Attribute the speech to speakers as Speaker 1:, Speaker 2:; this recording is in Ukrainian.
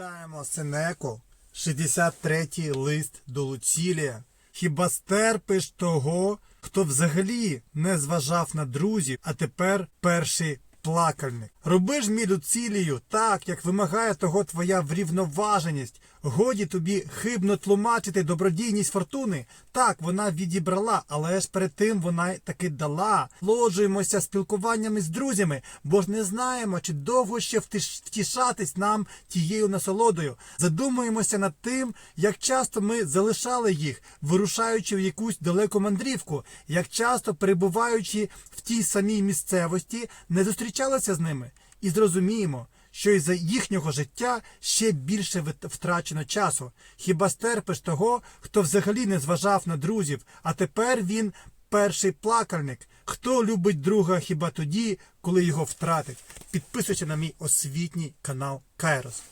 Speaker 1: Читаємо Сенеку, 63-й лист до Луцілія. Хіба стерпиш того, хто взагалі не зважав на друзів, а тепер перший плакальник. Роби ж мій Люцілію так, як вимагає того твоя врівноваженість. Годі тобі хибно тлумачити добродійність фортуни. Так, вона відібрала, але ж перед тим вона таки дала. Ложуємося спілкуваннями з друзями, бо ж не знаємо, чи довго ще втішатись нам тією насолодою. Задумуємося над тим, як часто ми залишали їх, вирушаючи в якусь далеку мандрівку, як часто перебуваючи в тій самій місцевості, не зустрічалися з ними, і зрозуміємо. Що із їхнього життя ще більше втрачено часу. Хіба стерпиш того, хто взагалі не зважав на друзів, а тепер він перший плакальник. Хто любить друга хіба тоді, коли його втратить? Підписуйся на мій освітній канал Кайрос.